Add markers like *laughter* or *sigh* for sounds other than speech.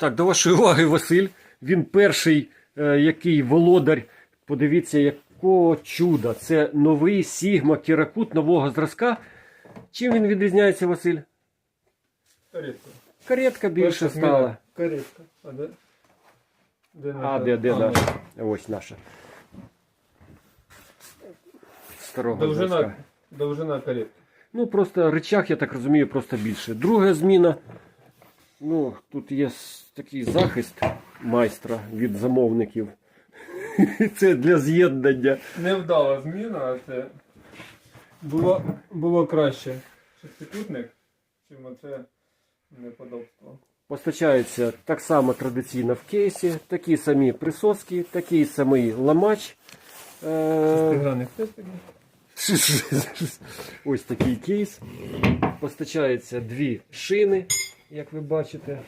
Так, до вашої уваги, Василь. Він перший, е, який володар. Подивіться, якого чуда. Це новий Сігма Кіракут нового зразка. Чим він відрізняється, Василь? Каретка. Каретка більше Перша зміна. стала. Каретка. А де? Де А, де, де А, наша? Ось наша. Старого Довжина, зразка. довжина каретки. Ну, просто речах, я так розумію, просто більше. Друга зміна. Ну, тут є с- такий захист майстра від замовників. *laughs* Це для з'єднання. Невдала зміна, а це було, було краще. Шестикутник, чим оце неподобство. Постачається так само традиційно в кейсі, такі самі присоски, такий самий ламач. Е, Шестигранник. *laughs* Ось такий кейс. Постачається дві шини, як ви бачите.